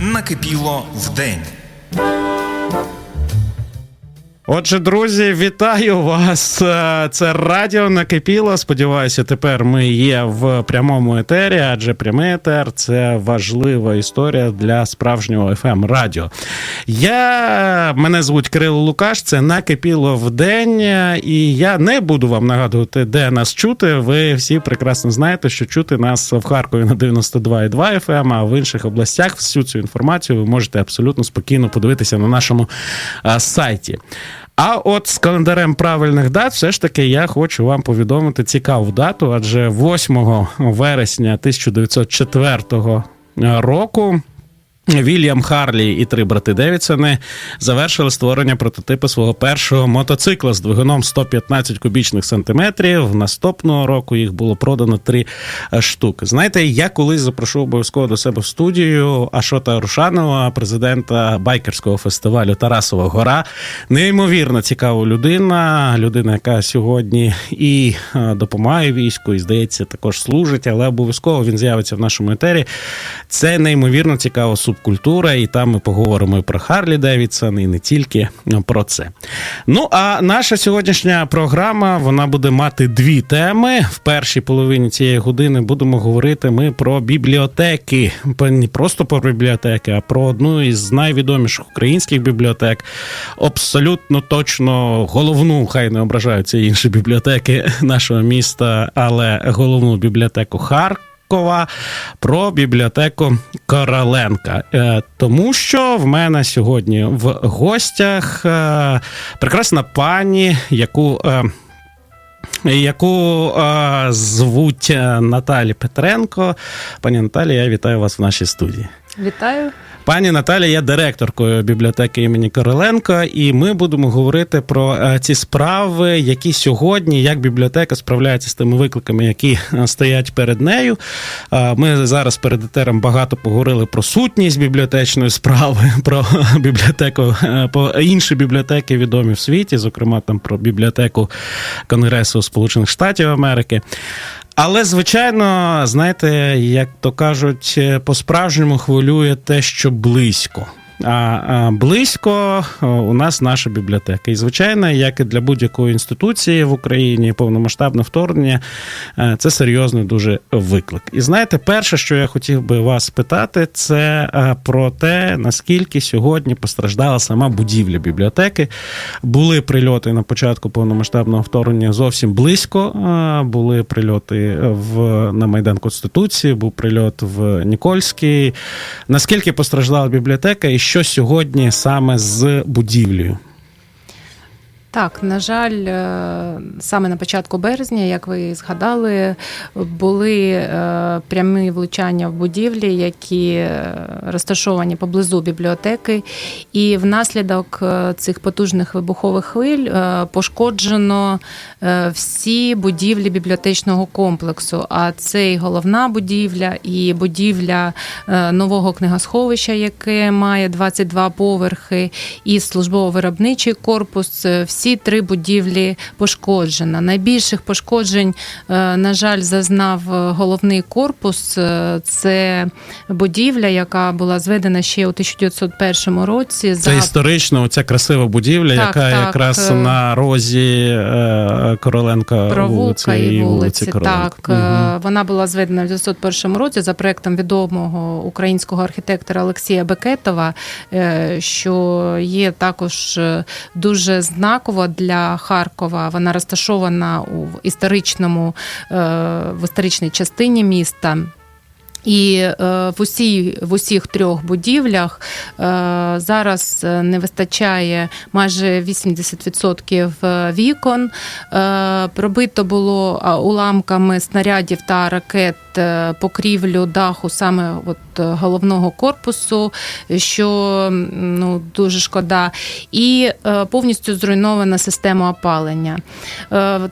накипіло вдень. Отже, друзі, вітаю вас. Е, Це радіо накипіло. Сподіваюся, тепер ми є в прямому етері, адже прямий етер це важлива історія для справжнього fm радіо. Я мене звуть Кирило Лукаш. Це накипіло в день, і я не буду вам нагадувати, де нас чути. Ви всі прекрасно знаєте, що чути нас в Харкові на 92,2 FM, а в інших областях всю цю інформацію ви можете абсолютно спокійно подивитися на нашому сайті. А от з календарем правильних дат, все ж таки, я хочу вам повідомити цікаву дату, адже 8 вересня 1904 року. Вільям Харлі і три брати Девідсони завершили створення прототипу свого першого мотоцикла з двигуном 115 кубічних сантиметрів. Наступного року їх було продано три е, штуки. Знаєте, я колись запрошу обов'язково до себе в студію Ашота Рушанова, президента байкерського фестивалю Тарасова Гора. Неймовірно цікава людина, людина, яка сьогодні і е, допомагає війську, і здається, також служить, але обов'язково він з'явиться в нашому етері. Це неймовірно цікава субкультура, і там ми поговоримо і про Харлі Девідсон, і не тільки про це. Ну а наша сьогоднішня програма вона буде мати дві теми. В першій половині цієї години будемо говорити ми про бібліотеки, не просто про бібліотеки, а про одну із найвідоміших українських бібліотек. Абсолютно точно головну, хай не ображаються інші бібліотеки нашого міста, але головну бібліотеку Харкова. Харкова про бібліотеку Короленка, Е, тому що в мене сьогодні в гостях е, прекрасна пані, яку. е, Яку е, звуть Наталі Петренко. Пані Наталі, я вітаю вас в нашій студії. Вітаю. Пані Наталі є директоркою бібліотеки імені Короленко, і ми будемо говорити про е, ці справи, які сьогодні, як бібліотека справляється з тими викликами, які е, стоять перед нею. Е, Ми зараз перед етером багато поговорили про сутність бібліотечної справи, про бібліотеку, по інші бібліотеки відомі в світі, зокрема там про бібліотеку Конгресу Сполучених Штатів Америки. Але, звичайно, знаєте, як то кажуть, е, по-справжньому хвилює те, що близько. А, близько у нас наша бібліотека. І, звичайно, як і для будь-якої інституції в Україні, повномасштабне вторгнення е, це серйозний дуже виклик. І знаєте, перше, що я хотів би вас питати, це е, про те, наскільки сьогодні постраждала сама будівля бібліотеки. Були прильоти на початку повномасштабного вторгнення зовсім близько. е, Були прильоти в на Майдан Конституції, був прильот в Нікольський. Наскільки постраждала бібліотека, і що сьогодні саме з будівлею? Так, на жаль, е, саме на початку березня, як ви згадали, були е, прямі влучання в будівлі, які е, розташовані поблизу бібліотеки, і внаслідок цих потужних вибухових хвиль пошкоджено всі будівлі бібліотечного комплексу. А це і головна будівля, і будівля нового книгосховища, яке має 22 поверхи, і службово-виробничий корпус. Е, Всі три будівлі пошкоджено. Найбільших пошкоджень, е, на жаль, зазнав е, головний корпус. Е, Це будівля, яка була зведена ще у 1901 році. Це історично, оця красива будівля, Так, яка так, якраз на розі Короленка Провулка вулиці і вулиці. Короленка. Так, е, вона була зведена в 1901 році за проектом відомого українського архітектора Олексія Бекетова, що є також дуже знаково для Харкова. Вона розташована у історичному е, в історичній частині міста. І е, в усій в усіх трьох будівлях е, зараз е, не вистачає майже 80% вікон. Пробито було уламками снарядів та ракет покрівлю даху саме от головного корпусу, що ну дуже шкода, і повністю зруйнована система опалення.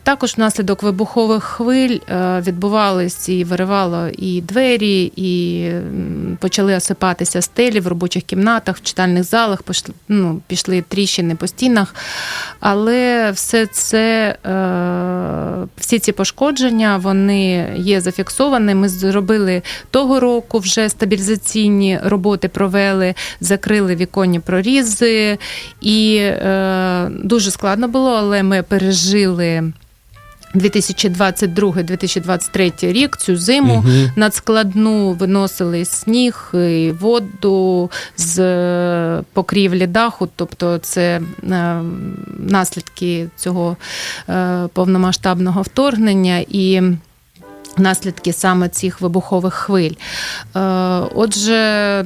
Також внаслідок вибухових хвиль відбувались і виривало і двері, і почали осипатися стелі в робочих кімнатах, в читальних залах, пішли, ну, пішли тріщини по стінах. Але все це, е, всі ці пошкодження вони є зафіксованими. Ми зробили того року вже стабілізаційні роботи провели, закрили віконні прорізи, і е, дуже складно було, але ми пережили. 2022-2023 рік цю зиму угу. надскладну виносили сніг і воду з е, покрівлі даху. Тобто це е, наслідки цього е, повномасштабного вторгнення і. Наслідки саме цих вибухових хвиль. Е, Отже,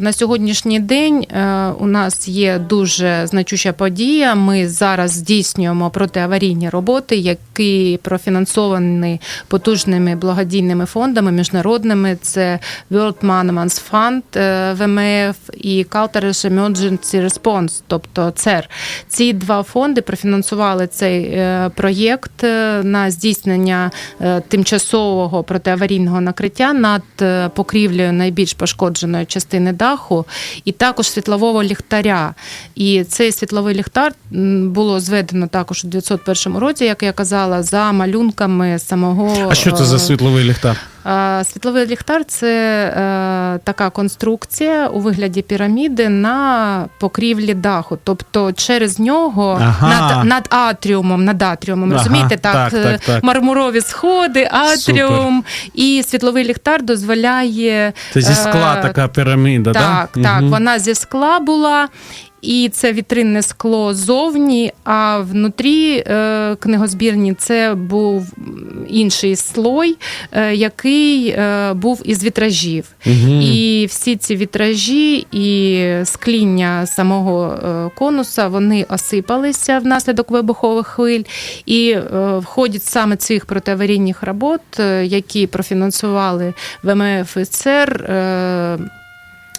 на сьогоднішній день е, у нас є дуже значуща подія. Ми зараз здійснюємо протиаварійні роботи, які профінансовані потужними благодійними фондами міжнародними. Це World Monuments Fund е, ВМФ і Calters Emergency Response, тобто ЦЕР. Ці два фонди профінансували цей е, проєкт е, на здійснення е, тимчасового протиаварійного накриття над е, покрівлею найбільш пошкодженої частини даху, і також світлового ліхтаря. І цей світловий ліхтар було зведено також у 901 році, як я казала, за малюнками самого А що це за е, світловий ліхтар? Світловий ліхтар це е, така конструкція у вигляді піраміди на покрівлі даху. Тобто через нього Ага. над, над атріумом, над атріумом, Ага, розумієте, так, так, е, так, так. мармурові сходи, атріум, і світловий ліхтар дозволяє. Це зі скла е, така піраміда, так, да? так, Мгм. вона зі скла була. І це вітринне скло зовні, а внутрі е, книгозбірні це був інший слой, е, який е, був із вітражів. Мгм. І всі ці вітражі і скління самого е, конуса вони осипалися внаслідок вибухових хвиль. І е, в ході саме цих протиаварійних робот, е, які профінансували ВМФ і е,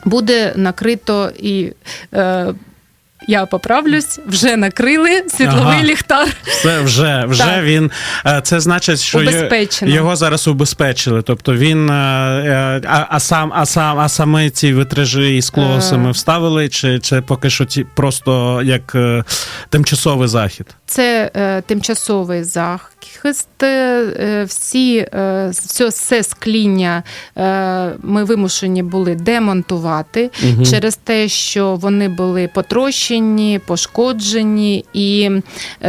буде накрито і. е, Я поправлюсь, вже накрили світловий Ага. ліхтар. Все вже, вже Так. він. е, Це значить, що його зараз убезпечили. Тобто він. е, е, А, а сам, а сам, а саме ці витражі і скло саме вставили, чи, чи поки що ті просто як тимчасовий захід? Це е, тимчасовий захист. Е, всі е, все, все скління е, ми вимушені були демонтувати Мгм. через те, що вони були потрощені, пошкоджені. І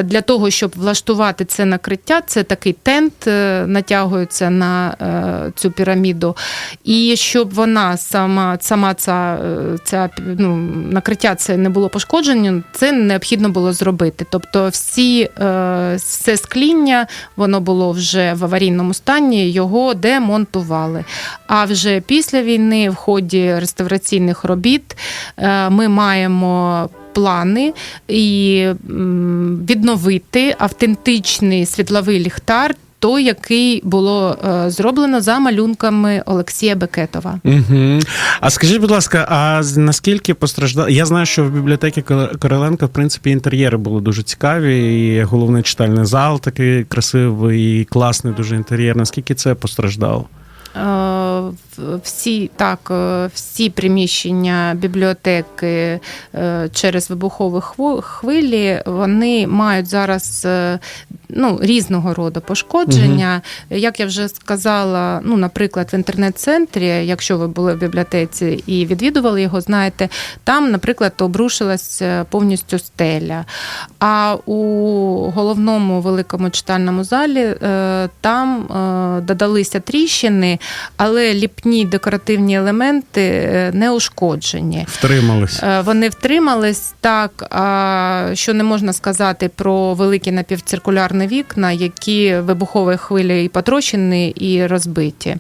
для того, щоб влаштувати це накриття, це такий тент натягується на цю піраміду. І щоб вона сама, сама ця, ця ну, накриття це не було пошкоджено, це необхідно було зробити. Тобто, всі все скління, воно було вже в аварійному стані, його демонтували. А вже після війни, в ході реставраційних робіт, е, ми маємо. Плани і відновити автентичний світловий ліхтар, той, який було е, зроблено за малюнками Олексія Бекетова. Угу. А скажіть, будь ласка, а наскільки постраждали? Я знаю, що в бібліотеці Кор- Короленка, в принципі, інтер'єри були дуже цікаві, і головний читальний зал такий красивий, і класний дуже інтер'єр. Наскільки це постраждало? Е, Всі так, е, всі приміщення бібліотеки через вибухові хвилі вони мають зараз ну, різного роду пошкодження. Як я вже сказала, ну, наприклад, в інтернет-центрі, якщо ви були в бібліотеці і відвідували його, знаєте, там, наприклад, обрушилась повністю стеля. А у головному великому читальному залі е, там е, додалися тріщини, але ліпні декоративні елементи е, не ушкоджені. Втримались. Вони втримались так, що не можна сказати про великі напівциркулярні вікна, які вибухової хвилі і потрощені, і розбиті.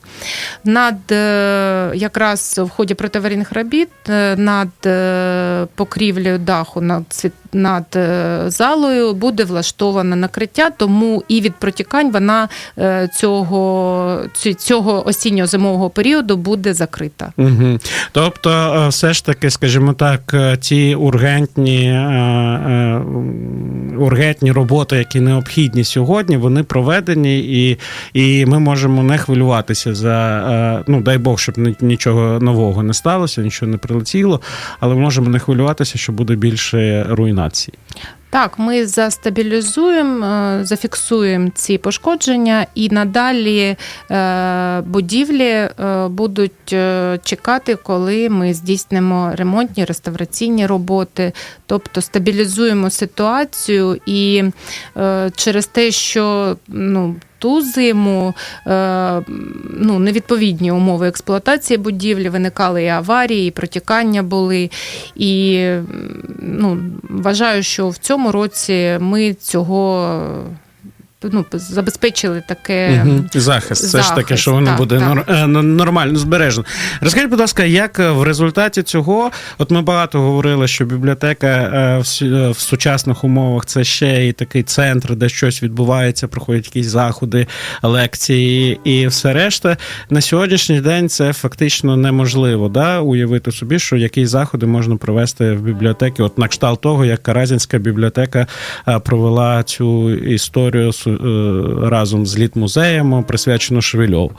Над е, якраз в ході противарінних робіт е, над е, покрівлею даху, над світ- над е, залою буде влаштоване накриття, тому і від протікань вона е, цього, ці- цього осінньо-зимового періоду буде закрита. Угу. Тобто, е, все ж таки, скажімо так, ті ургентні, ургентні роботи, які необхідні сьогодні, вони проведені, і, і ми можемо не хвилюватися за ну дай Бог, щоб ні- нічого нового не сталося, нічого не прилетіло, але можемо не хвилюватися, що буде більше руйнації. Руйнації. Так, ми застабілізуємо, е, зафіксуємо ці пошкодження, і надалі е, будівлі е, будуть чекати, коли ми здійснимо ремонтні реставраційні роботи, тобто стабілізуємо ситуацію і через те, що ну. Ту зиму е, ну, невідповідні умови експлуатації будівлі, виникали і аварії, і протікання були. І ну, вважаю, що в цьому році ми цього ну, забезпечили таке. Мгм. Захист, все ж таки, що воно так, буде так. е, нормально збережено. Розкажіть, будь ласка, як е, в результаті цього, от ми багато говорили, що бібліотека е, в, сучасних умовах це ще і такий центр, де щось відбувається, проходять якісь заходи, лекції і все решта. На сьогоднішній день це фактично неможливо да, уявити собі, що які заходи можна провести в бібліотеки, от на кшталт того, як Каразінська бібліотека провела цю історію су- е, разом з літмузеєм, присвячену Швильов.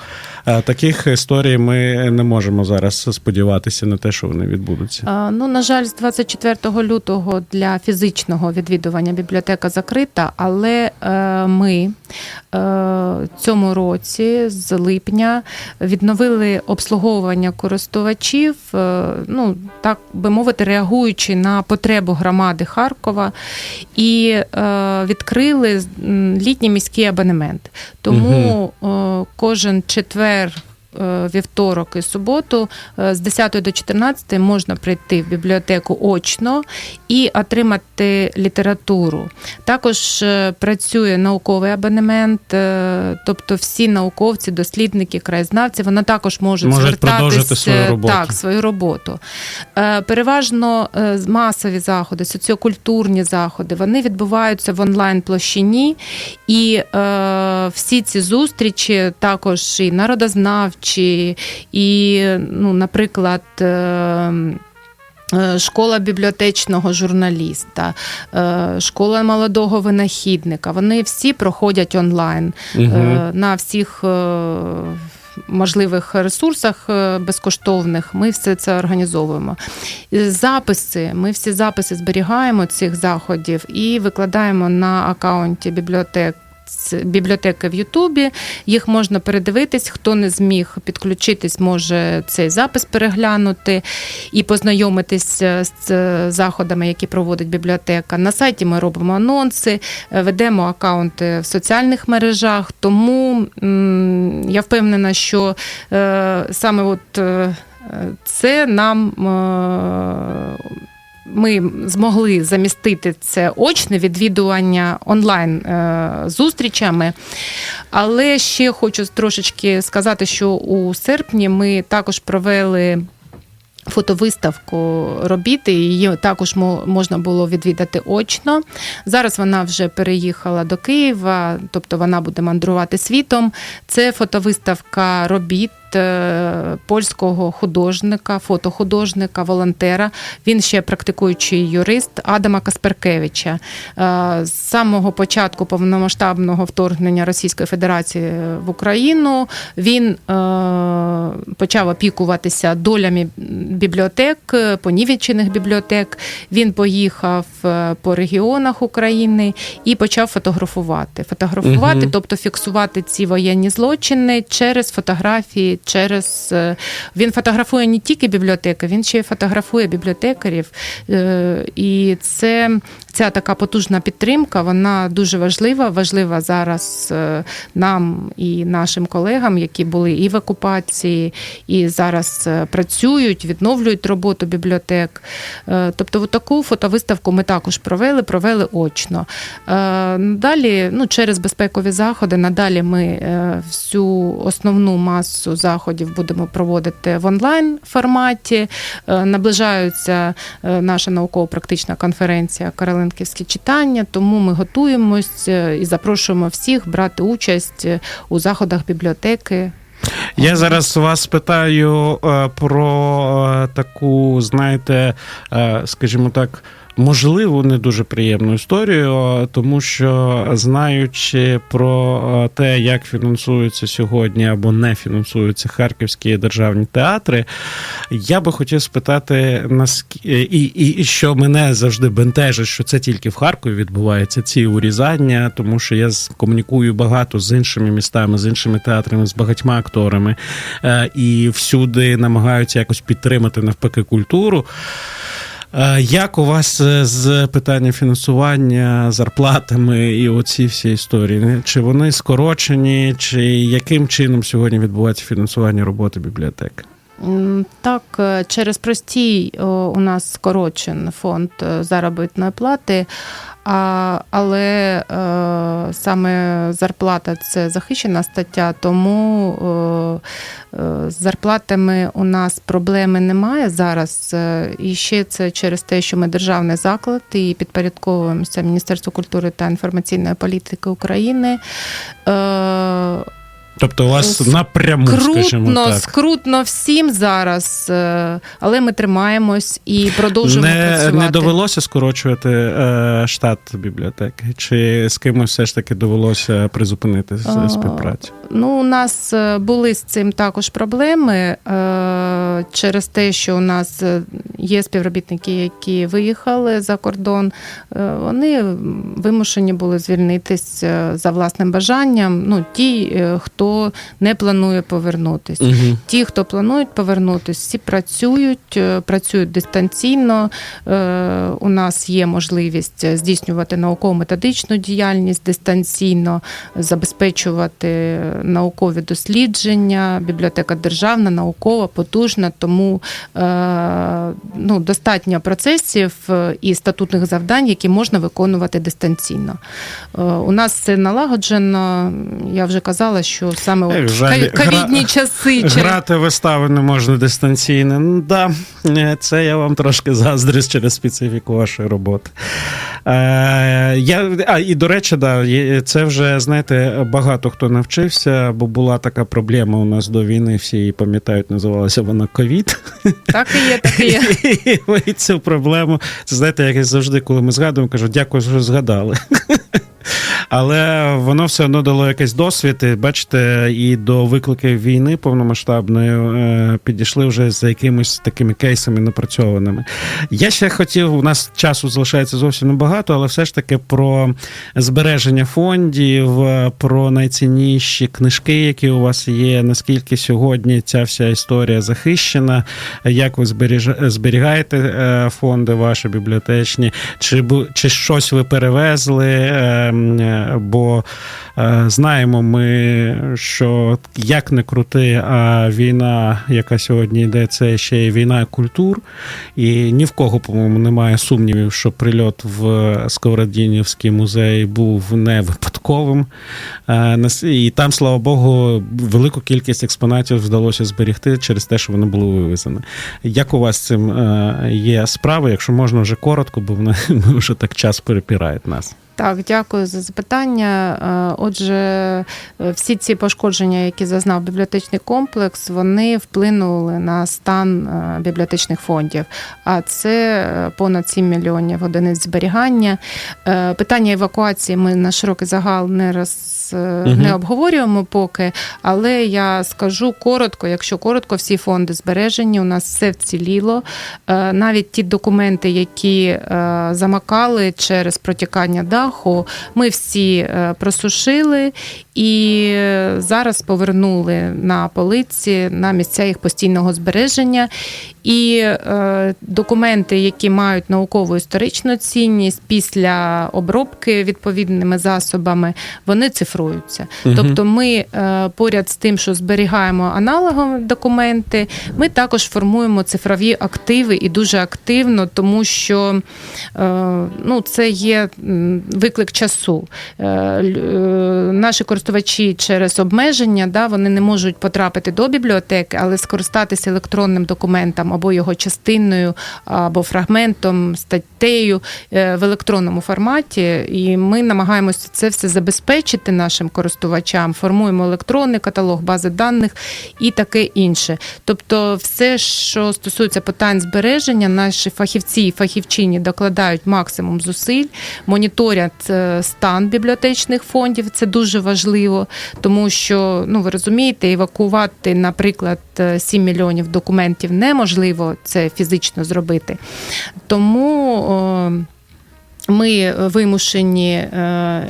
Е, Таких історій ми не можемо зараз сподіватися на те, що вони відбудуться. Ну, на жаль, з 24 лютого для фізичного відвідування бібліотека закрита, але е, ми е, цьому році, з липня, відновили обслуговування користувачів, е, ну так би мовити, реагуючи на потребу громади Харкова, і е, відкрили м, літній міські абонемент. Тому е, кожен четвер. Е, Вівторок і суботу е, з 10 до 14 можна прийти в бібліотеку очно і отримати літературу. Також е, працює науковий абонемент, тобто всі науковці, дослідники, краєзнавці, вони також можуть, Можуть продовжити свою роботу. Так, свою роботу. Переважно масові заходи, соціокультурні заходи, вони відбуваються в онлайн площині, і всі ці зустрічі також і народознавчі, і, ну, наприклад. е, е, Школа бібліотечного журналіста, е, школа молодого винахідника. Вони всі проходять онлайн е, на всіх можливих ресурсах безкоштовних. Ми все це організовуємо. Записи. Ми всі записи зберігаємо цих заходів і викладаємо на акаунті бібліотек. Бібліотеки в Ютубі, їх можна передивитись. Хто не зміг підключитись, може цей запис переглянути і познайомитись е, з е, заходами, які проводить бібліотека. На сайті ми робимо анонси, е, ведемо акаунти в соціальних мережах. Тому я впевнена, що саме от це нам. Ми змогли замістити це очне відвідування онлайн е, зустрічами. Але ще хочу трошечки сказати, що у серпні ми також провели. Фотовиставку робіт, її також можна було відвідати очно. Зараз вона вже переїхала до Києва, тобто вона буде мандрувати світом. Це фотовиставка робіт е, польського художника, фотохудожника, волонтера. Він ще практикуючий юрист Адама Касперкевича. Е, З самого початку повномасштабного вторгнення Російської Федерації в Україну він е, почав опікуватися долями бібліотек, понівечених бібліотек. Він поїхав по регіонах України і почав фотографувати. Фотографувати, Мгм. тобто фіксувати ці воєнні злочини через фотографії, через е, він фотографує не тільки бібліотеки, він ще й фотографує бібліотекарів. Е, І це ця така потужна підтримка, вона дуже важлива. Важлива зараз е, нам і нашим колегам, які були і в окупації, і зараз працюють, відновлюють роботу бібліотек. Тобто, таку фотовиставку ми також провели, провели очно. Е, Далі, ну, через безпекові заходи, надалі ми всю основну масу заходів будемо проводити в онлайн форматі. Е, Наближаються е, наша науково-практична конференція Каролинківські читання, тому ми готуємось е, і запрошуємо всіх брати участь у заходах бібліотеки. Я зараз вас спитаю е, про таку, знаєте, скажімо так, можливо, не дуже приємну історію, тому що знаючи про те, як фінансуються сьогодні або не фінансуються харківські державні театри, я би хотів спитати, наскільки і, і, і що мене завжди бентежить, що це тільки в Харкові відбуваються ці урізання, тому що я комунікую багато з іншими містами, з іншими театрами, з багатьма акторами, е, і всюди намагаються якось підтримати навпаки культуру. Е, Як у вас е, з питанням фінансування зарплатами і оці всі історії? Чи вони скорочені, чи яким чином сьогодні відбувається фінансування роботи бібліотек? Так, е, через простій у нас скорочен фонд заробітної плати, а, але е, саме зарплата це захищена стаття, тому е, е, з зарплатами у нас проблеми немає зараз. Е, І ще це через те, що ми державний заклад і підпорядковуємося Міністерству культури та інформаційної політики України. Е, Тобто у вас напряму напряму, скажімо Скрутно, так. скрутно всім зараз, е, але ми тримаємось і продовжуємо Не, працювати. не довелося скорочувати е, штат бібліотеки, чи з кимось все ж таки довелося призупинити співпрацю? Ну, у нас е, були з цим також проблеми е, через те, що у нас е, є співробітники, які виїхали за кордон. Вони вимушені були звільнитись за власним бажанням. Ну, ті, хто не планує повернутись. Угу. Ті, хто планують повернутися, всі працюють, працюють дистанційно. У нас є можливість здійснювати науково-методичну діяльність дистанційно, забезпечувати наукові дослідження. Бібліотека державна, наукова, потужна, тому е, ну, достатньо процесів е, і статутних завдань, які можна виконувати дистанційно. Е, У нас це налагоджено. Я вже казала, що саме от жаль, ковідні гра- часи через Грати вистави не можна дистанційно. Ну, да, це я вам трошки заздрюсь через специфіку вашої роботи. Е, я, а, і до речі, да, це вже, знаєте, багато хто навчився, бо була така проблема у нас до війни, всі її пам'ятають, називалася вона ковід. Так і є, так і є. І ви цю проблему. Це знаєте, як і завжди, коли ми згадуємо, кажу, дякую, що згадали. Але воно все одно дало якийсь досвід. І, бачите, і до викликів війни повномасштабної е, підійшли вже за якимись такими кейсами напрацьованими. Я ще хотів, у нас часу залишається зовсім небагато, але все ж таки про збереження фондів, е, про найцінніші книжки, які у вас є. Наскільки сьогодні ця вся історія захищена? Як ви зберігаєте е, фонди ваші бібліотечні? Чи, чи щось ви перевезли? Бо е, знаємо ми, що як не крути, а війна, яка сьогодні йде, це ще й війна культур. І ні в кого, по-моєму, немає сумнівів, що прильот в Сковородінівський музей був не випадковим. Е, І там, слава Богу, велику кількість експонатів вдалося зберегти через те, що вони були вивезені. Як у вас з цим е, є справи? Якщо можна вже коротко, бо вони вже так час перепирають нас. Так, дякую за запитання. Е, Отже, е, всі ці пошкодження, які зазнав бібліотечний комплекс, вони вплинули на стан е, бібліотечних фондів. А це понад 7 мільйонів одиниць зберігання. Питання евакуації ми на широкий загал не роз. Не обговорюємо поки, але я скажу коротко, якщо коротко, всі фонди збережені, у нас все вціліло. Навіть ті документи, які замакали через протікання даху, ми всі е, просушили і е, зараз повернули на полиці на місця їх постійного збереження. І е, документи, які мають наукову історичну цінність після обробки відповідними засобами, вони цифруються. Мгм. Тобто, ми поряд з тим, що зберігаємо аналогові документи, ми також формуємо цифрові активи і дуже активно, тому що ну, це є виклик часу. Е, е, Наші користувачі через обмеження да, вони не можуть потрапити до бібліотеки, але скористатися електронним документом або його частиною, або фрагментом, статтею е, в електронному форматі. І ми намагаємося це все забезпечити нашим користувачам. Формуємо електронний каталог, бази даних і таке інше. Тобто, все, що стосується питань збереження, наші фахівці і фахівчині докладають максимум зусиль, моніторять е, стан бібліотечних фондів. Це дуже важливо, тому що ну ви розумієте, евакувати, наприклад, е, 7 мільйонів документів неможливо це фізично зробити. Тому. е, ми вимушені е,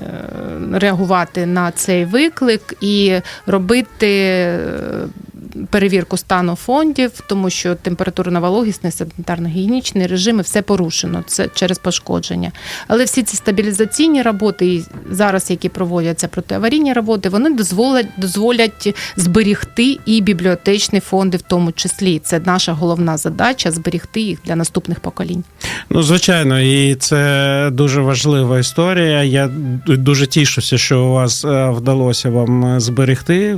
реагувати на цей виклик і робити е, перевірку стану фондів, тому що температурна вологісний, санітарно-гігієнічний режими все порушено це через пошкодження. Але всі ці стабілізаційні роботи, і зараз які проводяться протиаварійні роботи, вони дозволять дозволять зберігти і бібліотечні фонди, в тому числі. Це наша головна задача зберігти їх для наступних поколінь. Ну, звичайно, і це дуже важлива історія. Я дуже тішуся, що у вас е, вдалося вам е, зберегти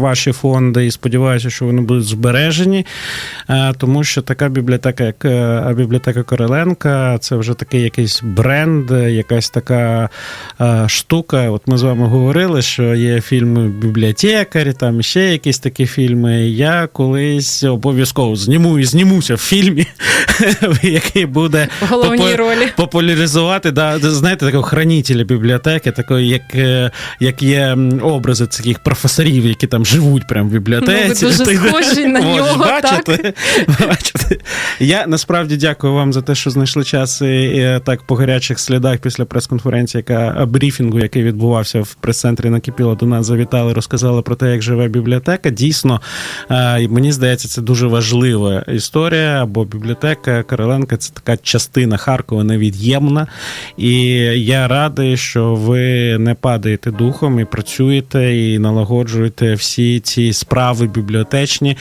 ваші фонди, і сподіваюся, що вони будуть збережені, Е, тому що така бібліотека, як е, бібліотека Короленка, це вже такий якийсь бренд, е, якась така штука. От ми з вами говорили, що є фільми бібліотекарі, там ще якісь такі фільми. Я колись обов'язково зніму і знімуся в фільмі, який буде популяризувати, да, знаєте, такого хранителя бібліотеки, такої, як, як є образи таких професорів, які там живуть прямо в бібліотеці. Ну, ви дуже схожі на нього, бачите? бачите? Я насправді дякую вам за те, що знайшли час і, і так по гарячих слідах після прес-конференції, яка брифінгу, який відбувався в прес-центрі накипіло, до нас завітали, розказали про те, як живе бібліотека. Дійсно, е, і мені здається, це дуже важлива історія, бо бібліотека Короленка це така частина Харкова невід'ємна. І я радий, що ви не падаєте духом і працюєте, і налагоджуєте всі ці справи бібліотечні,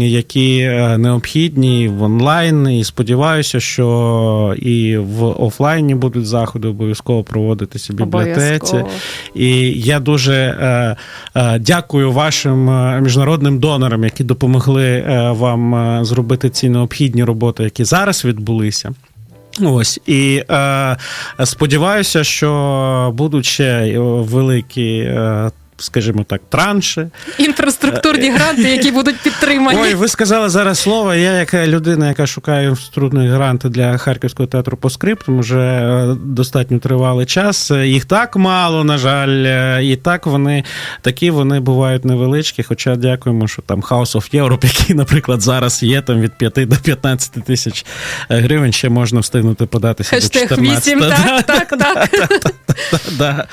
які е, необхідні в онлайн. І сподіваюся, що і в офлайні будуть заходи обов'язково проводитися в бібліотеці. Обов'язково. І я дуже е, е, дякую вашим міжнародним донорам, які допомогли вам зробити ці необхідні роботи, які зараз відбулися. Ось і е, сподіваюся, що будуть ще великі. Е, Скажімо так, транші. Інфраструктурні гранти, які будуть підтримані. Ой, ви сказали зараз слово. Я, як людина, яка шукає інфраструктурні гранти для Харківського театру по скриптам, вже е, достатньо тривалий час. Е, Їх так мало, на жаль, е, і так вони такі вони бувають невеличкі. Хоча дякуємо, що там House of Europe, який, наприклад, зараз є там від 5 до 15 тисяч гривень, ще можна встигнути податися до 14. 8, так, так,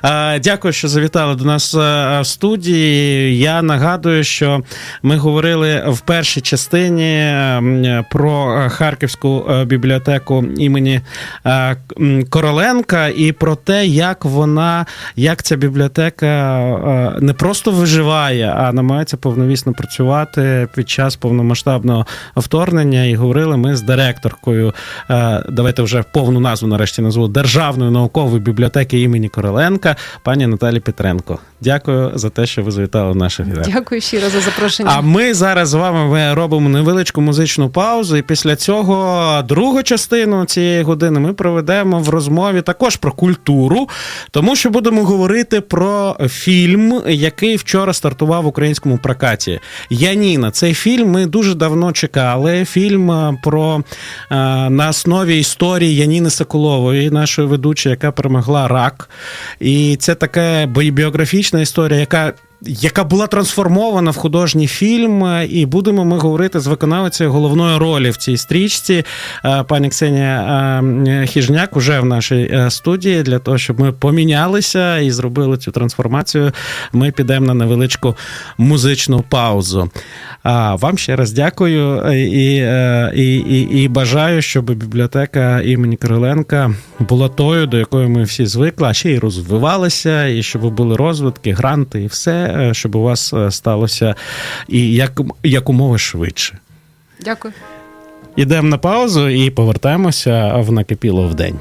так. Дякую, що завітали до нас е, в студії. Я нагадую, що ми говорили в першій частині про е, Харківську е, бібліотеку імені е, Короленка і про те, як вона, як ця бібліотека е, не просто виживає, а намагається повновісно працювати під час повномасштабного вторгнення. І говорили ми з директоркою. е, Давайте вже повну назву нарешті назву Державної наукової бібліотеки імені Короленка, пані Наталі Петренко. Дякую за те, що ви завітали в наших відео. Дякую щиро за запрошення. А ми зараз з вами робимо невеличку музичну паузу, і після цього другу частину цієї години ми проведемо в розмові також про культуру, тому що будемо говорити про фільм, який вчора стартував в українському прокаті. Яніна, цей фільм ми дуже давно чекали. Фільм е, про е, на основі історії Яніни Соколової, нашої ведучої, яка перемогла рак. І це така біографічна історія, яка яка була трансформована в художній фільм, і будемо ми говорити з виконавицею головної ролі в цій стрічці. Е, Пані Ксенія е, Хіжняк уже в нашій е, студії для того, щоб ми помінялися і зробили цю трансформацію. Ми підемо на невеличку музичну паузу. А вам ще раз дякую і, і, і, і бажаю, щоб бібліотека імені Кириленка була тою, до якої ми всі звикли, а ще й розвивалася, і щоб були розвитки, гранти, і все, е, щоб у вас е, сталося і як, якомога швидше. Дякую. Ідемо на паузу і повертаємося в накипіло в день.